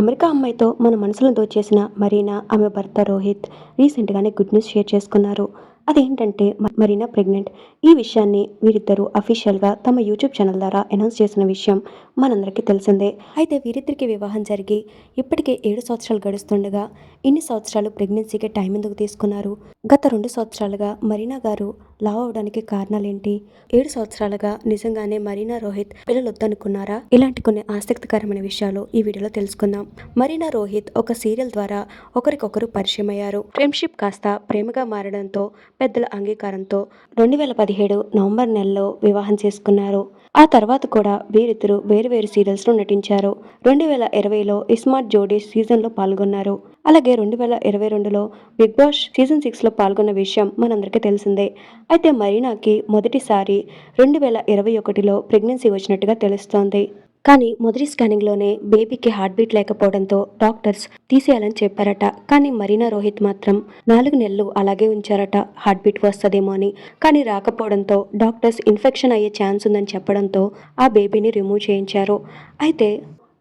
America అమ్మాయితో మన మనసులను దోచేసిన మరీనా ఆమె భర్త రోహిత్ రీసెంట్గానే గుడ్ న్యూస్ షేర్ చేసుకున్నారు. అదేంటంటే మరీనా ప్రెగ్నెంట్. ఈ విషయాన్ని వీరిద్దరూ అఫీషియల్గా తమ యూట్యూబ్ ఛానల్ ద్వారా అనౌన్స్ చేసిన విషయం మనందరికీ తెలిసిందే. అయితే వీరిద్దరికి వివాహం జరిగి ఇప్పటికే ఏడు సంవత్సరాలు గడుస్తుండగా ఇన్ని సంవత్సరాలు ప్రెగ్నెన్సీకి టైం ఎందుకు తీసుకున్నారు? గత రెండు సంవత్సరాలుగా మరీనా గారు లావ్ అవడానికి కారణాలేంటి? ఏడు సంవత్సరాలుగా నిజంగానే మరీనా రోహిత్ పిల్లలు వద్దనుకున్నారా ఇలాంటి కొన్ని ఆసక్తికరమైన విషయాలు ఈ వీడియోలో తెలుసుకుందాం. మరీనా రోహిత్ ఒక సీరియల్ ద్వారా ఒకరికొకరు పరిచయం అయ్యారు ఫ్రెండ్షిప్ కాస్త ప్రేమగా మారడంతో పెద్దల అంగీకారంతో రెండు వేల పదిహేడు నవంబర్ నెలలో వివాహం చేసుకున్నారు. ఆ తర్వాత కూడా వీరిద్దరూ వేరు వేరు సీరియల్స్లో నటించారు. రెండు వేల ఇరవైలో ఇస్మార్ట్ జోడీ సీజన్లో పాల్గొన్నారు. అలాగే రెండు వేల ఇరవై రెండులో బిగ్ బాస్ సీజన్ సిక్స్లో పాల్గొన్న విషయం మనందరికీ తెలిసిందే. అయితే మరీనాకి మొదటిసారి రెండు వేల ఇరవై ఒకటిలో ప్రెగ్నెన్సీ వచ్చినట్టుగా తెలుస్తోంది. కానీ మొదటి స్కానింగ్లోనే బేబీకి హార్ట్ బీట్ లేకపోవడంతో డాక్టర్స్ తీసేయాలని చెప్పారట. కానీ మరీనా రోహిత్ మాత్రం నాలుగు నెలలు అలాగే ఉంచారట. హార్ట్ బీట్ వస్తుందేమో అని. కానీ రాకపోవడంతో డాక్టర్స్ ఇన్ఫెక్షన్ అయ్యే ఛాన్స్ ఉందని చెప్పడంతో ఆ బేబీని రిమూవ్ చేయించారు. అయితే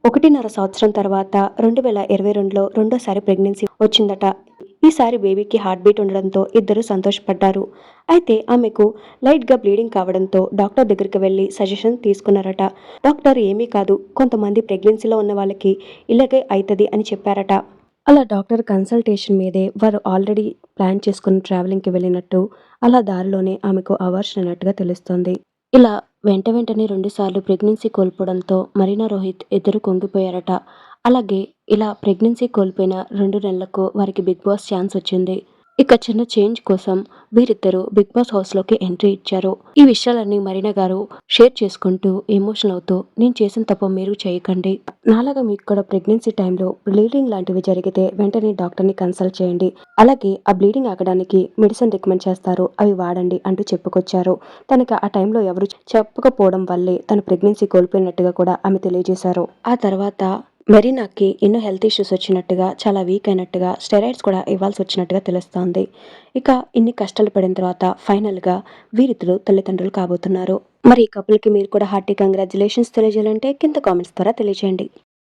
ఒకటిన్నర సంవత్సరం తర్వాత రెండు వేల ఇరవై రెండులో రెండోసారి ప్రెగ్నెన్సీ వచ్చిందట. ఈసారి బేబీకి హార్ట్ బీట్ ఉండడంతో ఇద్దరు సంతోషపడ్డారు. అయితే ఆమెకు లైట్గా బ్లీడింగ్ కావడంతో డాక్టర్ దగ్గరికి వెళ్ళి సజెషన్ తీసుకున్నారట. డాక్టర్ ఏమీ కాదు. కొంతమంది ప్రెగ్నెన్సీలో ఉన్న వాళ్ళకి ఇలాగే అవుతుంది అని చెప్పారట. అలా డాక్టర్ కన్సల్టేషన్ మీదే వారు ఆల్రెడీ ప్లాన్ చేసుకుని ట్రావెలింగ్కి వెళ్ళినట్టు అలా దారిలోనే ఆమెకు అవర్షన్ అన్నట్టుగా తెలుస్తోంది. ఇలా వెంట వెంటనే రెండుసార్లు ప్రెగ్నెన్సీ కోల్పోవడంతో మరీనా రోహిత్ ఇద్దరు కొంగిపోయారట. అలాగే ఇలా ప్రెగ్నెన్సీ కోల్పోయిన రెండు నెలలకు వారికి బిగ్ బాస్ ఛాన్స్ వచ్చింది. ఇక చిన్న చేంజ్ కోసం వీరిద్దరూ బిగ్ బాస్ హౌస్లోకి ఎంట్రీ ఇచ్చారు. ఈ విషయాలన్నీ మరీనా గారు షేర్ చేసుకుంటూ ఎమోషనల్ అవుతూ నేను చేసిన తప్పు మీరు చేయకండి. నాలాగా మీకు కూడా ప్రెగ్నెన్సీ టైంలో బ్లీడింగ్ లాంటివి జరిగితే వెంటనే డాక్టర్ని కన్సల్ట్ చేయండి. అలాగే ఆ బ్లీడింగ్ ఆగడానికి మెడిసిన్ రికమెండ్ చేస్తారు. అవి వాడండి అంటూ చెప్పుకొచ్చారు. తనకి ఆ టైంలో ఎవరు చెప్పకపోవడం వల్లే తన ప్రెగ్నెన్సీ కోల్పోయినట్టుగా కూడా ఆమె తెలియజేశారు. ఆ తర్వాత మెరీనాకి ఎన్నో హెల్త్ ఇష్యూస్ వచ్చినట్టుగా చాలా వీక్ అయినట్టుగా స్టెరాయిడ్స్ కూడా ఇవ్వాల్సి వచ్చినట్టుగా తెలుస్తోంది. ఇక ఇన్ని కష్టాలు పడిన తర్వాత ఫైనల్గా వీరిద్దరు తల్లిదండ్రులు కాబోతున్నారు. మరి ఈ కపుల్కి మీరు కూడా హార్టీ కంగ్రాచులేషన్స్ తెలియజేయాలంటే కింద కామెంట్స్ ద్వారా తెలియజేయండి.